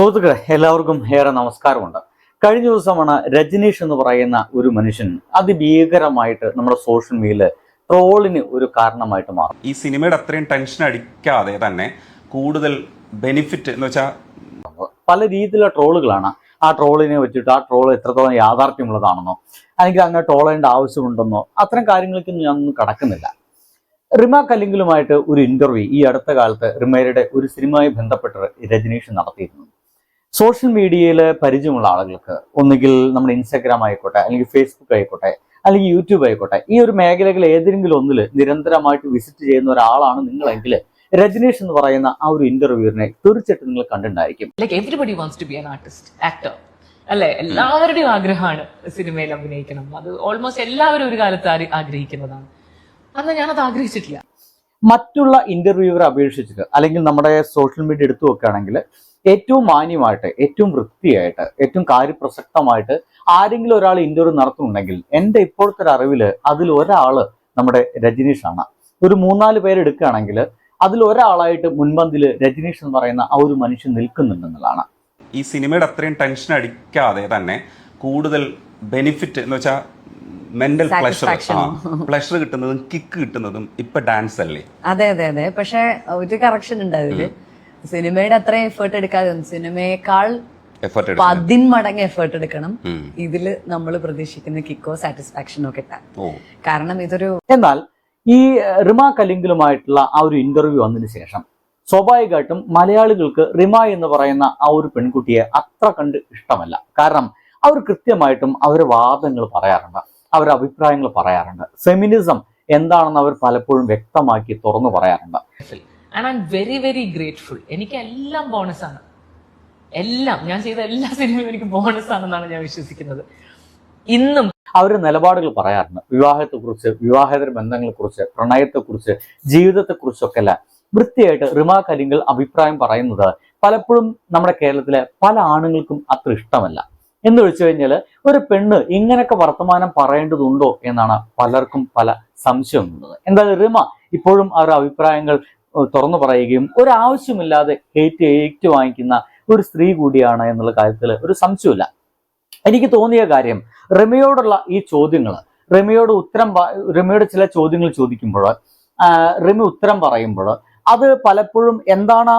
സുഹൃത്തുക്കളെ എല്ലാവർക്കും ഏറെ നമസ്കാരമുണ്ട്. കഴിഞ്ഞ ദിവസമാണ് രജനീഷ് എന്ന് പറയുന്ന ഒരു മനുഷ്യൻ അതിഭീകരമായിട്ട് നമ്മുടെ സോഷ്യൽ മീഡിയയിൽ ട്രോളിന് ഒരു കാരണമായിട്ട് മാറും. ഈ സിനിമയുടെ അത്രയും ടെൻഷൻ അടിക്കാതെ തന്നെ കൂടുതൽ ബെനിഫിറ്റ് എന്ന് വെച്ചാൽ പല രീതിയിലുള്ള ട്രോളുകളാണ് ആ ട്രോളിനെ വെച്ചിട്ട് ആ ട്രോൾ എത്രത്തോളം യാഥാർത്ഥ്യമുള്ളതാണെന്നോ അല്ലെങ്കിൽ അങ്ങനെ ട്രോൾ ചെയ്യേണ്ട ആവശ്യമുണ്ടെന്നോ അത്തരം കാര്യങ്ങൾക്കൊന്നും ഒന്നും കടക്കുന്നില്ല. റിമ കല്ലിങ്കലുമായിട്ട് ഒരു ഇന്റർവ്യൂ ഈ അടുത്ത കാലത്ത് റിമയുടെ ഒരു സിനിമയുമായി ബന്ധപ്പെട്ട് രജനീഷ് നടത്തിയിരുന്നു സോഷ്യൽ മീഡിയയിൽ പരിചയമുള്ള ആളുകൾക്ക് ഒന്നുകിൽ നമ്മുടെ ഇൻസ്റ്റാഗ്രാം ആയിക്കോട്ടെ അല്ലെങ്കിൽ ഫേസ്ബുക്ക് ആയിക്കോട്ടെ അല്ലെങ്കിൽ യൂട്യൂബ് ആയിക്കോട്ടെ ഈ ഒരു മേഖലകൾ ഏതെങ്കിലും ഒന്നിൽ നിരന്തരമായിട്ട് വിസിറ്റ് ചെയ്യുന്ന ഒരാളാണ് നിങ്ങളെങ്കിൽ രജനീഷ് എന്ന് പറയുന്ന ആ ഒരു ഇന്റർവ്യൂവിനെ തീർച്ചയായിട്ടും നിങ്ങൾ കണ്ടിട്ടുണ്ടായിരിക്കും. Like everybody wants to be an artist actor അല്ലെ? എല്ലാവരുടെയും ആഗ്രഹമാണ് സിനിമയിൽ അഭിനയിക്കണം. അത് ഓൾമോസ്റ്റ് എല്ലാവരും ഒരു കാലത്ത് ആഗ്രഹിക്കുന്നതാണ്. അന്ന് അത് ആഗ്രഹിച്ചിട്ടില്ല. മറ്റുള്ള ഇന്റർവ്യൂവർ അപേക്ഷിച്ചിട്ട് അല്ലെങ്കിൽ നമ്മുടെ സോഷ്യൽ മീഡിയ എടുത്തു നോക്കുകയാണെങ്കിൽ ഏറ്റവും മാന്യമായിട്ട് ഏറ്റവും വൃത്തിയായിട്ട് ഏറ്റവും കാര്യപ്രസക്തമായിട്ട് ആരെങ്കിലും ഒരാൾ ഇന്റർവ്യൂ നടത്തുന്നുണ്ടെങ്കിൽ എന്റെ ഇപ്പോഴത്തെ ഒരു അറിവിൽ അതിൽ ഒരാൾ നമ്മുടെ രജനീഷാണ്. ഒരു മൂന്നാൽ പേരെടുക്കുകയാണെങ്കിൽ അതിൽ ഒരാളായിട്ട് മുൻപന്തിൽ രജനീഷ് എന്ന് പറയുന്ന ആ ഒരു മനുഷ്യൻ നിൽക്കുന്നുണ്ടെന്നുള്ളതാണ്. ഈ സിനിമയുടെ അത്രയും ടെൻഷൻ അടിക്കാതെ തന്നെ കൂടുതൽ ബെനിഫിറ്റ് എന്ന് വെച്ചാൽ മെന്റൽ പ്ലഷർ പ്ലഷർ കിട്ടുന്നതും കിക്ക് കിട്ടുന്നതും ഇപ്പൊ ഡാൻസ് അല്ലേ? അതെ അതെ അതെ. പക്ഷെ ഒരു കറക്ഷൻ ഉണ്ട് അതിൽ. സിനിമയുടെ അത്ര എഫേർട്ട് എടുക്കാതെ സിനിമയേക്കാൾ എഫർട്ട് പതിന്മടങ്ങ് എഫേർട്ട് എടുക്കണം. ഇതിൽ നമ്മൾ പ്രതീക്ഷിക്കുന്ന കിക്കോ സാറ്റിസ്ഫാക്ഷനോ കിട്ടാൻ കാരണം ഇതൊരു എന്നാൽ ഈ റിമ കലിംഗലുമായിട്ടുള്ള ആ ഒരു ഇന്റർവ്യൂ വന്നതിന് ശേഷം സ്വാഭാവികമായിട്ടും മലയാളികൾക്ക് റിമ എന്ന് പറയുന്ന ആ ഒരു പെൺകുട്ടിയെ അത്ര കണ്ട് ഇഷ്ടമല്ല. കാരണം അവർ കൃത്യമായിട്ടും അവരുടെ വാദങ്ങൾ പറയാറുണ്ട് അവരുടെ അഭിപ്രായങ്ങൾ പറയാറുണ്ട്. ഫെമിനിസം എന്താണെന്ന് അവർ പലപ്പോഴും വ്യക്തമാക്കി തുറന്നു പറയാറുണ്ട്. And I'm very very grateful എനിക്ക് എല്ലാം ബോണസ് ആണ്. എല്ലാം. ഞാൻ ചെയ്ത എല്ലാ സിനിമയും എനിക്ക് ബോണസ് ആണെന്നാണ് ഞാൻ വിശ്വസിക്കുന്നത്. ഇന്നും അവർ നിലപാടുകൾ പറയാറുണ്ട്. വിവാഹത്തെക്കുറിച്ച് വിവാഹേതര ബന്ധങ്ങളെക്കുറിച്ച് പ്രണയത്തെക്കുറിച്ച് ജീവിതത്തെക്കുറിച്ചൊക്കെ അല്ല വൃത്തിയായിട്ട് റിമാ കലിങ്കൽ അഭിപ്രായം പറയുന്നത് പലപ്പോഴും നമ്മുടെ കേരളത്തിലെ പല ആണുങ്ങൾക്കും അത്ര ഇഷ്ടമല്ല. എന്ന് വെച്ച് കഴിഞ്ഞാൽ ഒരു പെണ്ണ് ഇങ്ങനെയൊക്കെ വർത്തമാനം പറയേണ്ടതുണ്ടോ എന്നാണ് പലർക്കും പല സംശയമുള്ളത്. എന്തായാലും റിമ ഇപ്പോഴും അവരുടെ അഭിപ്രായങ്ങൾ തുറന്നു പറയുകയും ഒരാവശ്യമില്ലാതെ ഹേറ്റ് ഏറ്റു വാങ്ങിക്കുന്ന ഒരു സ്ത്രീ കൂടിയാണ് എന്നുള്ള കാര്യത്തിൽ ഒരു സംശയമില്ല എനിക്ക് തോന്നിയ കാര്യം റിമയോടുള്ള ഈ ചോദ്യങ്ങൾ റിമയോട് ഉത്തരം പ- ചില ചോദ്യങ്ങൾ ചോദിക്കുമ്പോൾ റമി ഉത്തരം പറയുമ്പോൾ അത് പലപ്പോഴും എന്താണ്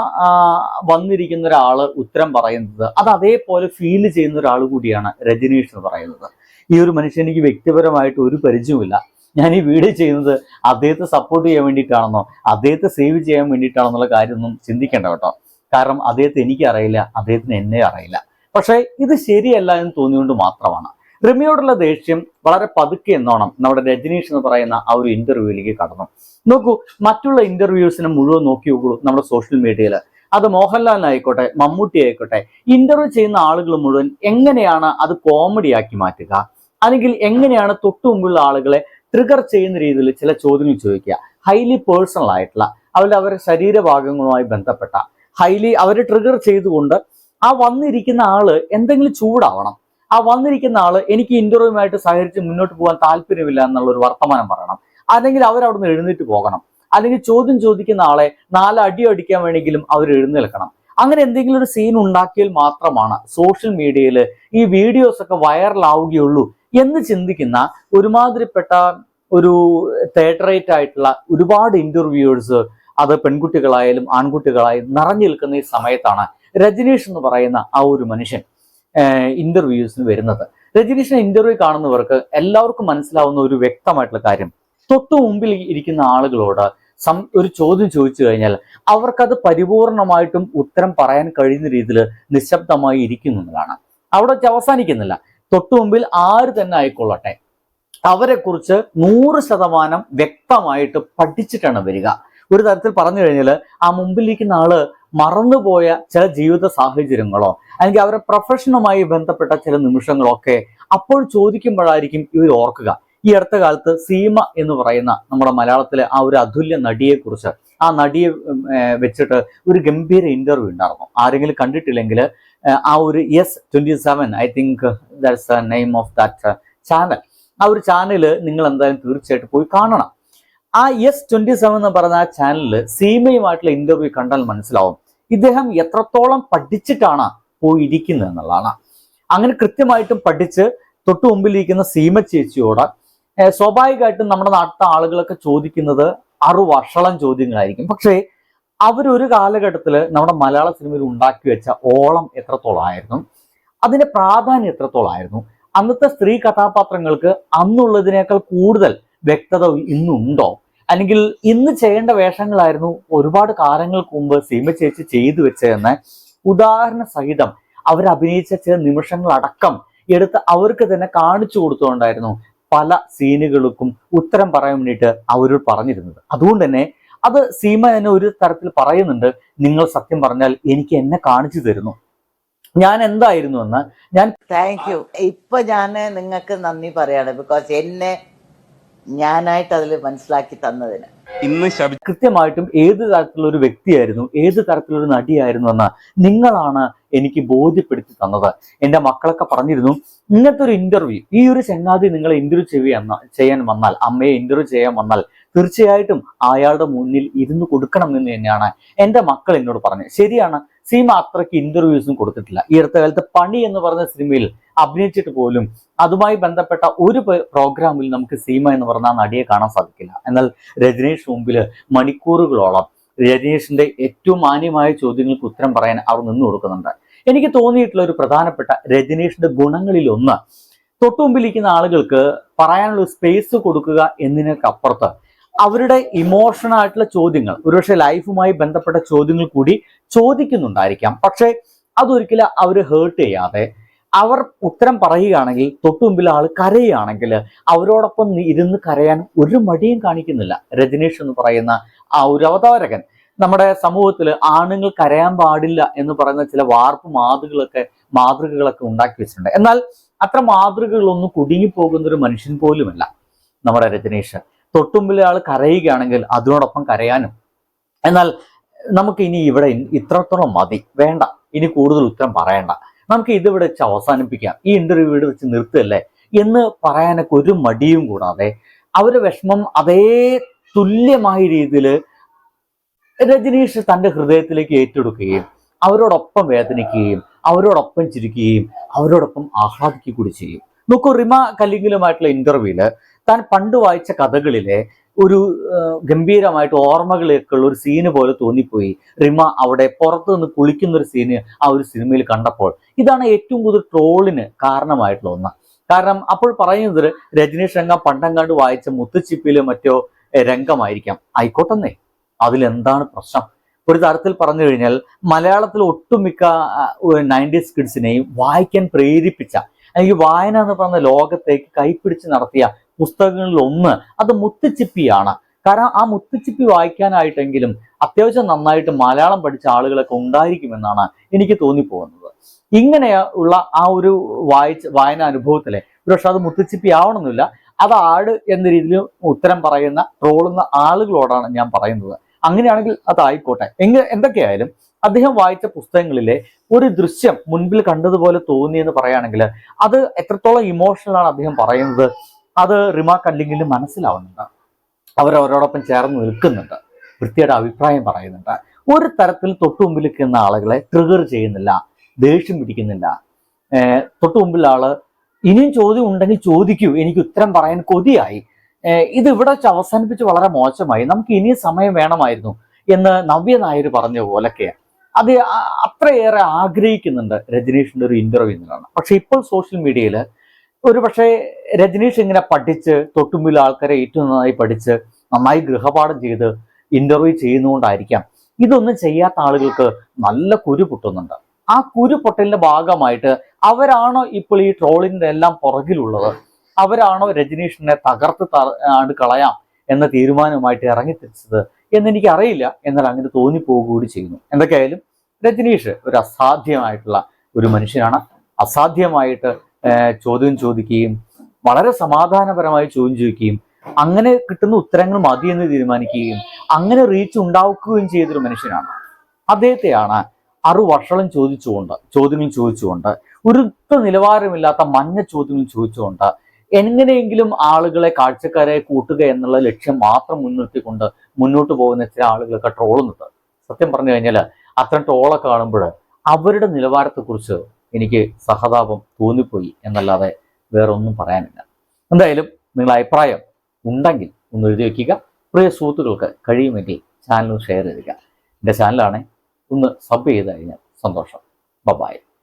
വന്നിരിക്കുന്ന ഒരാൾ ഉത്തരം പറയുന്നത് അത് അതേപോലെ ഫീൽ ചെയ്യുന്ന ഒരാൾ കൂടിയാണ് രജനീഷ് എന്ന് പറയുന്നത്. ഈ ഒരു മനുഷ്യൻ എനിക്ക് വ്യക്തിപരമായിട്ട് ഒരു പരിചയമില്ല ഞാൻ ഈ വീഡിയോ ചെയ്യുന്നത് അദ്ദേഹത്തെ സപ്പോർട്ട് ചെയ്യാൻ വേണ്ടിയിട്ടാണെന്നോ അദ്ദേഹത്തെ സേവ് ചെയ്യാൻ വേണ്ടിയിട്ടാണെന്നുള്ള കാര്യമൊന്നും ചിന്തിക്കേണ്ട കേട്ടോ. കാരണം അദ്ദേഹത്തെ എനിക്ക് അറിയില്ല അദ്ദേഹത്തിന് എന്നെ അറിയില്ല. പക്ഷേ ഇത് ശരിയല്ല എന്ന് തോന്നിയുകൊണ്ട് മാത്രമാണ്. റിമിയോടുള്ള ദേഷ്യം വളരെ പതുക്കെ എന്നോണം നമ്മുടെ രജനീഷ് എന്ന് പറയുന്ന ആ ഒരു ഇന്റർവ്യൂവിലേക്ക് കടന്നു. നോക്കൂ മറ്റുള്ള ഇന്റർവ്യൂസിനെ മുഴുവൻ നോക്കി നോക്കൂ നമ്മുടെ സോഷ്യൽ മീഡിയയിൽ അത് മോഹൻലാലിനായിക്കോട്ടെ മമ്മൂട്ടി ആയിക്കോട്ടെ ഇന്റർവ്യൂ ചെയ്യുന്ന ആളുകൾ മുഴുവൻ എങ്ങനെയാണ് അത് കോമഡിയാക്കി മാറ്റുക? അല്ലെങ്കിൽ എങ്ങനെയാണ് തൊട്ടു മുമ്പുള്ള ആളുകളെ ട്രിഗർ ചെയ്യുന്ന രീതിയിൽ ചില ചോദ്യങ്ങൾ ചോദിക്കുക. ഹൈലി പേഴ്സണൽ ആയിട്ടുള്ള അവരുടെ അവരുടെ ശരീരഭാഗങ്ങളുമായി ബന്ധപ്പെട്ട ഹൈലി അവരെ ട്രിഗർ ചെയ്തുകൊണ്ട് ആ വന്നിരിക്കുന്ന ആൾ എന്തെങ്കിലും ചൂടാവണം. ആ വന്നിരിക്കുന്ന ആൾ എനിക്ക് ഇന്റർവ്യൂമായിട്ട് സഹകരിച്ച് മുന്നോട്ട് പോകാൻ താല്പര്യമില്ല എന്നുള്ള ഒരു വർത്തമാനം പറയണം. അല്ലെങ്കിൽ അവരവിടുന്ന് എഴുന്നേറ്റ് പോകണം. അല്ലെങ്കിൽ ചോദ്യം ചോദിക്കുന്ന ആളെ നാല് അടി അടിക്കാൻ വേണമെങ്കിലും അവർ എഴുന്നേൽക്കണം. അങ്ങനെ എന്തെങ്കിലും ഒരു സീൻ ഉണ്ടാക്കിയാൽ മാത്രമാണ് സോഷ്യൽ മീഡിയയിൽ ഈ വീഡിയോസ് ഒക്കെ വൈറലാവുകയുള്ളൂ എന്ന് ചിന്തിക്കുന്ന ഒരുമാതിരിപ്പെട്ട ഒരു തേറ്ററേറ്റ് ആയിട്ടുള്ള ഒരുപാട് ഇന്റർവ്യൂവേഴ്സ് അത് പെൺകുട്ടികളായാലും ആൺകുട്ടികളായാലും നിറഞ്ഞു നിൽക്കുന്ന ഈ സമയത്താണ് രജനീഷ് എന്ന് പറയുന്ന ആ ഒരു മനുഷ്യൻ ഇന്റർവ്യൂസിന് വരുന്നത്. രജനീഷിനെ ഇന്റർവ്യൂ കാണുന്നവർക്ക് എല്ലാവർക്കും മനസ്സിലാവുന്ന ഒരു വ്യക്തമായിട്ടുള്ള കാര്യം. തൊട്ടു മുമ്പിൽ ഇരിക്കുന്ന ആളുകളോട് സം ഒരു ചോദ്യം ചോദിച്ചു കഴിഞ്ഞാൽ അവർക്കത് പരിപൂർണമായിട്ടും ഉത്തരം പറയാൻ കഴിയുന്ന രീതിയിൽ നിശബ്ദമായി ഇരിക്കുന്നതാണ് അവിടെ അവസാനിക്കുന്നില്ല. തൊട്ടു മുമ്പിൽ ആര് തന്നെ ആയിക്കൊള്ളട്ടെ. അവരെ കുറിച്ച് നൂറ് ശതമാനം വ്യക്തമായിട്ട് പഠിച്ചിട്ടാണ് വരിക. ഒരു തരത്തിൽ പറഞ്ഞു കഴിഞ്ഞാൽ ആ മുമ്പിലിരിക്കുന്ന ആൾ മറന്നുപോയ ചില ജീവിത സാഹചര്യങ്ങളോ അല്ലെങ്കിൽ അവരെ പ്രൊഫഷനുമായി ബന്ധപ്പെട്ട ചില നിമിഷങ്ങളോ ഒക്കെ അപ്പോൾ ചോദിക്കുമ്പോഴായിരിക്കും ഇവർ ഓർക്കുക. ഈ അടുത്ത കാലത്ത് സീമ എന്ന് പറയുന്ന നമ്മുടെ മലയാളത്തിലെ ആ ഒരു അതുല്യ നടിയെ കുറിച്ച് ആ നടിയെ വെച്ചിട്ട് ഒരു ഗംഭീര ഇന്റർവ്യൂ ഉണ്ടായിരുന്നു. ആരെങ്കിലും കണ്ടിട്ടില്ലെങ്കിൽ ആ ഒരു S twenty seven I think that's the name of that channel ആ ഒരു ചാനൽ നിങ്ങൾ എന്തായാലും തീർച്ചയായിട്ടും പോയി കാണണം. ആ എസ് ട്വന്റി സെവൻ എന്ന് പറയുന്ന ആ ചാനലിൽ സീമയുമായിട്ടുള്ള ഇന്റർവ്യൂ കണ്ടാൽ മനസ്സിലാവും ഇദ്ദേഹം എത്രത്തോളം പഠിച്ചിട്ടാണ് പോയിരിക്കുന്നത് എന്നുള്ളതാണ്. അങ്ങനെ കൃത്യമായിട്ടും പഠിച്ച് തൊട്ടു മുമ്പിലിരിക്കുന്ന സീമ ചേച്ചിയോട് സ്വാഭാവികമായിട്ടും നമ്മുടെ നാട്ടിലെ ആളുകളൊക്കെ ചോദിക്കുന്നത് അറുവർഷളം ചോദ്യങ്ങളായിരിക്കും. പക്ഷേ അവരൊരു കാലഘട്ടത്തിൽ നമ്മുടെ മലയാള സിനിമയിൽ ഉണ്ടാക്കി വെച്ച ഓളം എത്രത്തോളമായിരുന്നു അതിന്റെ പ്രാധാന്യം എത്രത്തോളമായിരുന്നു അന്നത്തെ സ്ത്രീ കഥാപാത്രങ്ങൾക്ക് അന്നുള്ളതിനേക്കാൾ കൂടുതൽ വ്യക്തത ഇന്നുണ്ടോ? അല്ലെങ്കിൽ ഇന്ന് ചെയ്യേണ്ട വേഷങ്ങളായിരുന്നു ഒരുപാട് കാലങ്ങൾക്ക് മുമ്പ് സീമ ചേച്ചി ചെയ്തു വെച്ചതെന്ന് ഉദാഹരണ സഹിതം അവർ അഭിനയിച്ച ചില നിമിഷങ്ങളടക്കം എടുത്ത് അവർക്ക് തന്നെ കാണിച്ചു കൊടുത്തുകൊണ്ടായിരുന്നു പല സീനുകൾക്കും ഉത്തരം പറയാൻ വേണ്ടിയിട്ട് അവരോട് പറഞ്ഞിരുന്നത്. അതുകൊണ്ട് തന്നെ അത് സീമ എന്നെ ഒരു തരത്തിൽ പറയുന്നുണ്ട്. നിങ്ങൾ സത്യം പറഞ്ഞാൽ എനിക്ക് എന്നെ കാണിച്ചു തരുന്നു. ഞാൻ എന്തായിരുന്നു എന്ന് ഞാൻ താങ്ക് യു ഇപ്പൊ ഞാൻ നിങ്ങൾക്ക് നന്ദി പറയാണ്. ബിക്കോസ് എന്നെ ഞാനായിട്ട് അതിൽ മനസ്സിലാക്കി തന്നതിന്. ഇന്ന് കൃത്യമായിട്ടും ഏത് തരത്തിലുള്ള ഒരു വ്യക്തിയായിരുന്നു ഏത് തരത്തിലുള്ള ഒരു നടിയായിരുന്നു എന്ന് നിങ്ങളാണ് എനിക്ക് ബോധ്യപ്പെടുത്തി തന്നത്. എന്റെ മക്കളൊക്കെ പറഞ്ഞിരുന്നു ഇങ്ങനത്തെ ഒരു ഇന്റർവ്യൂ ഈ ഒരു ചങ്ങാതി നിങ്ങളെ ഇന്റർവ്യൂ ചെയ്യാൻ ചെയ്യാൻ വന്നാൽ അമ്മയെ ഇന്റർവ്യൂ ചെയ്യാൻ വന്നാൽ തീർച്ചയായിട്ടും അയാളുടെ മുന്നിൽ ഇരുന്ന് കൊടുക്കണം എന്ന് തന്നെയാണ് എന്റെ മക്കൾ എന്നോട് പറഞ്ഞത്. ശരിയാണ് സീമ അത്രയ്ക്ക് ഇന്റർവ്യൂസും കൊടുത്തിട്ടില്ല. ഈ അടുത്ത കാലത്ത് പണി എന്ന് പറഞ്ഞ സിനിമയിൽ അഭിനയിച്ചിട്ട് പോലും അതുമായി ബന്ധപ്പെട്ട ഒരു പ്രോഗ്രാമിൽ നമുക്ക് സീമ എന്ന് പറഞ്ഞ നടിയെ കാണാൻ സാധിക്കില്ല. എന്നാൽ രജനീഷ് മുമ്പിൽ മണിക്കൂറുകളോളം രജനീഷിന്റെ ഏറ്റവും മാന്യമായ ചോദ്യങ്ങൾക്ക് ഉത്തരം പറയാൻ അവർ നിന്നു കൊടുക്കുന്നുണ്ട്. എനിക്ക് തോന്നിയിട്ടുള്ള ഒരു പ്രധാനപ്പെട്ട രജനീഷിന്റെ ഗുണങ്ങളിൽ ഒന്ന് തൊട്ടുമുമ്പിലിരിക്കുന്ന ആളുകൾക്ക് പറയാനുള്ള സ്പേസ് കൊടുക്കുക എന്നതിനൊക്കപ്പുറത്ത് അവരുടെ ഇമോഷണൽ ആയിട്ടുള്ള ചോദ്യങ്ങൾ ഒരുപക്ഷെ ലൈഫുമായി ബന്ധപ്പെട്ട ചോദ്യങ്ങൾ കൂടി ചോദിക്കുന്നുണ്ടായിരിക്കാം. പക്ഷെ അതൊരിക്കലും അവർ ഹേർട്ട് ചെയ്യാതെ അവർ ഉത്തരം പറയുകയാണെങ്കിൽ തൊട്ടുമുമ്പിൽ ആൾ കരയുകയാണെങ്കിൽ അവരോടൊപ്പം ഇരുന്ന് കരയാൻ ഒരു മടിയും കാണിക്കുന്നില്ല. രജനീഷ് എന്ന് പറയുന്ന ആ ഒരു അവതാരകൻ. നമ്മുടെ സമൂഹത്തിൽ ആണുങ്ങൾ കരയാൻ പാടില്ല എന്ന് പറയുന്ന ചില വാർപ്പ് മാതൃകളൊക്കെ മാതൃകകളൊക്കെ ഉണ്ടാക്കി വെച്ചിട്ടുണ്ട്. എന്നാൽ അത്ര മാതൃകകളൊന്നും കുടുങ്ങിപ്പോകുന്ന ഒരു മനുഷ്യൻ പോലുമല്ല നമ്മുടെ രജനീഷ്. തൊട്ടുമ്പിലെ ആൾ കരയുകയാണെങ്കിൽ അതിനോടൊപ്പം കരയാനും. എന്നാൽ നമുക്ക് ഇനി ഇവിടെ ഇത്രത്തോളം മതി. വേണ്ട. ഇനി കൂടുതൽ ഉത്തരം പറയണ്ട. നമുക്ക് ഇതിവിടെ വെച്ച് അവസാനിപ്പിക്കാം. ഈ ഇന്റർവ്യൂ ഇവിടെ വെച്ച് നിർത്തല്ലേ എന്ന് പറയാനൊക്കെ ഒരു മടിയും കൂടാതെ അവരുടെ വിഷമം അതേ തുല്യമായ രീതിയിൽ രജനീഷ് തന്റെ ഹൃദയത്തിലേക്ക് ഏറ്റെടുക്കുകയും അവരോടൊപ്പം വേദനിക്കുകയും അവരോടൊപ്പം ചിരിക്കുകയും അവരോടൊപ്പം ആഹ്ലാദിക്കുക കൂടി ചെയ്യും. നോക്കൂ റിമ കല്ലിങ്കലുമായിട്ടുള്ള ഇന്റർവ്യൂൽ താൻ പണ്ട് വായിച്ച കഥകളിലെ ഒരു ഗംഭീരമായിട്ട് ഓർമ്മകളൊക്കെ ഉള്ള ഒരു സീന് പോലെ തോന്നിപ്പോയി. റിമ അവിടെ പുറത്തു നിന്ന് കുളിക്കുന്ന ഒരു സീന് ആ ഒരു സിനിമയിൽ കണ്ടപ്പോൾ. ഇതാണ് ഏറ്റവും കൂടുതൽ ട്രോളിന് കാരണമായിട്ടുള്ള ഒന്ന്. കാരണം അപ്പോൾ പറയുന്നത് രജനീഷ് രംഗ പണ്ടങ്ങാണ്ട് വായിച്ച മുത്തുച്ചിപ്പിലെ മറ്റോ രംഗമായിരിക്കാം. ആയിക്കോട്ടെന്നേ. അതിലെന്താണ് പ്രശ്നം? ഒരു തരത്തിൽ പറഞ്ഞു കഴിഞ്ഞാൽ മലയാളത്തിൽ ഒട്ടുമിക്ക നയന്റീസ് കിഡ്സിനെയും വായിക്കാൻ പ്രേരിപ്പിച്ച അല്ലെങ്കിൽ വായന എന്ന് പറഞ്ഞ ലോകത്തേക്ക് കൈപ്പിടിച്ച് നടത്തിയ പുസ്തകങ്ങളിൽ ഒന്ന് അത് മുത്തുച്ചിപ്പിയാണ്. കാരണം ആ മുത്തുച്ചിപ്പി വായിക്കാനായിട്ടെങ്കിലും അത്യാവശ്യം നന്നായിട്ട് മലയാളം പഠിച്ച ആളുകളൊക്കെ ഉണ്ടായിരിക്കുമെന്നാണ് എനിക്ക് തോന്നിപ്പോകുന്നത്. ഇങ്ങനെ ഉള്ള ആ ഒരു വായിച്ച വായന അനുഭവത്തിലെ ഒരുപക്ഷെ അത് മുത്തുച്ചിപ്പി ആവണമെന്നില്ല. അത് ആട് എന്ന രീതിയിൽ ഉത്തരം പറയുന്ന ട്രോളുന്ന ആളുകളോടാണ് ഞാൻ പറയുന്നത്. അങ്ങനെയാണെങ്കിൽ അതായിക്കോട്ടെ. എങ്ങ എന്തൊക്കെയായാലും അദ്ദേഹം വായിച്ച പുസ്തകങ്ങളിലെ ഒരു ദൃശ്യം മുൻപിൽ കണ്ടതുപോലെ തോന്നി എന്ന് പറയുകയാണെങ്കിൽ അത് എത്രത്തോളം ഇമോഷണലാണ് അദ്ദേഹം പറയുന്നത്. അത് റിമാർക്ക് അല്ലെങ്കിലും മനസ്സിലാവുന്നുണ്ട്. അവരവരോടൊപ്പം ചേർന്ന് നിൽക്കുന്നുണ്ട്. വൃത്തിയുടെ അഭിപ്രായം പറയുന്നുണ്ട്. ഒരു തരത്തിൽ തൊട്ടു മുമ്പിൽ നിൽക്കുന്ന ആളുകളെ ട്രിഗർ ചെയ്യുന്നില്ല ദേഷ്യം പിടിക്കുന്നില്ല. തൊട്ടു മുമ്പിൽ ആൾ ഇനിയും ചോദ്യം ഉണ്ടെങ്കിൽ ചോദിക്കൂ എനിക്ക് ഉത്തരം പറയാൻ കൊതിയായി. ഇത് ഇവിടെ അവസാനിപ്പിച്ച് വളരെ മോശമായി. നമുക്ക് ഇനിയും സമയം വേണമായിരുന്നു എന്ന് നവ്യ നായർ പറഞ്ഞ പോലൊക്കെ. അത് അത്രയേറെ ആഗ്രഹിക്കുന്നുണ്ട് രജനീഷിന്റെ ഒരു ഇന്റർവ്യൂ എന്നുള്ളതാണ് പക്ഷെ ഇപ്പോൾ സോഷ്യൽ മീഡിയയിൽ ഒരു പക്ഷേ രജനീഷ് ഇങ്ങനെ പഠിച്ച് തൊട്ടുമ്പിൽ ആൾക്കാരെ ഏറ്റവും നന്നായി പഠിച്ച് നന്നായി ഗൃഹപാഠം ചെയ്ത് ഇന്റർവ്യൂ ചെയ്യുന്നതുകൊണ്ടായിരിക്കാം. ഇതൊന്നും ചെയ്യാത്ത ആളുകൾക്ക് നല്ല കുരു പൊട്ടുന്നുണ്ട്. ആ കുരു പൊട്ടലിന്റെ ഭാഗമായിട്ട് അവരാണോ ഇപ്പോൾ ഈ ട്രോളിന്റെ എല്ലാം പുറകിലുള്ളത്? അവരാണോ രജനീഷിനെ തകർത്ത് ആണ് കളയാം എന്ന തീരുമാനവുമായിട്ട് ഇറങ്ങി ഇറങ്ങിത്തിരിച്ചത് എന്നെനിക്ക് അറിയില്ല എന്നാൽ അങ്ങനെ തോന്നിപ്പോവുക കൂടി ചെയ്യുന്നു. എന്തൊക്കെയായാലും രജനീഷ് ഒരു അസാധ്യമായിട്ടുള്ള ഒരു മനുഷ്യനാണ്. അസാധ്യമായിട്ട് ചോദ്യം ചോദിക്കുകയും വളരെ സമാധാനപരമായി ചോദ്യം ചോദിക്കുകയും അങ്ങനെ കിട്ടുന്ന ഉത്തരങ്ങൾ മതി എന്ന് തീരുമാനിക്കുകയും അങ്ങനെ റീച്ച് ഉണ്ടാക്കുകയും ചെയ്തൊരു മനുഷ്യനാണ്. അദ്ദേഹത്തെയാണ് അറു വർഷളം ചോദിച്ചുകൊണ്ട് ചോദ്യങ്ങൾ ചോദിച്ചുകൊണ്ട് ഒരു നിലവാരമില്ലാത്ത മഞ്ഞ ചോദ്യങ്ങൾ ചോദിച്ചുകൊണ്ട് എങ്ങനെയെങ്കിലും ആളുകളെ കാഴ്ചക്കാരെ കൂട്ടുക എന്നുള്ള ലക്ഷ്യം മാത്രം മുൻനിർത്തിക്കൊണ്ട് മുന്നോട്ട് പോകുന്ന ചില ആളുകളൊക്കെ ട്രോളുന്നത് സത്യം പറഞ്ഞു കഴിഞ്ഞാൽ അത്തരം ട്രോളൊക്കെ കാണുമ്പോൾ അവരുടെ നിലവാരത്തെക്കുറിച്ച് എനിക്ക് സഹതാപം തോന്നിപ്പോയി എന്നല്ലാതെ വേറൊന്നും പറയാനില്ല. എന്തായാലും നിങ്ങളുടെ അഭിപ്രായം ഉണ്ടെങ്കിൽ ഒന്ന് എഴുതി വയ്ക്കുക പ്രിയ സുഹൃത്തുക്കൾക്ക് കഴിയുമെങ്കിൽ ചാനൽ ഷെയർ ചെയ്യുക എന്റെ ചാനലാണ് ഒന്ന് സബ് ചെയ്ത് കഴിഞ്ഞാൽ സന്തോഷം. ബബായ്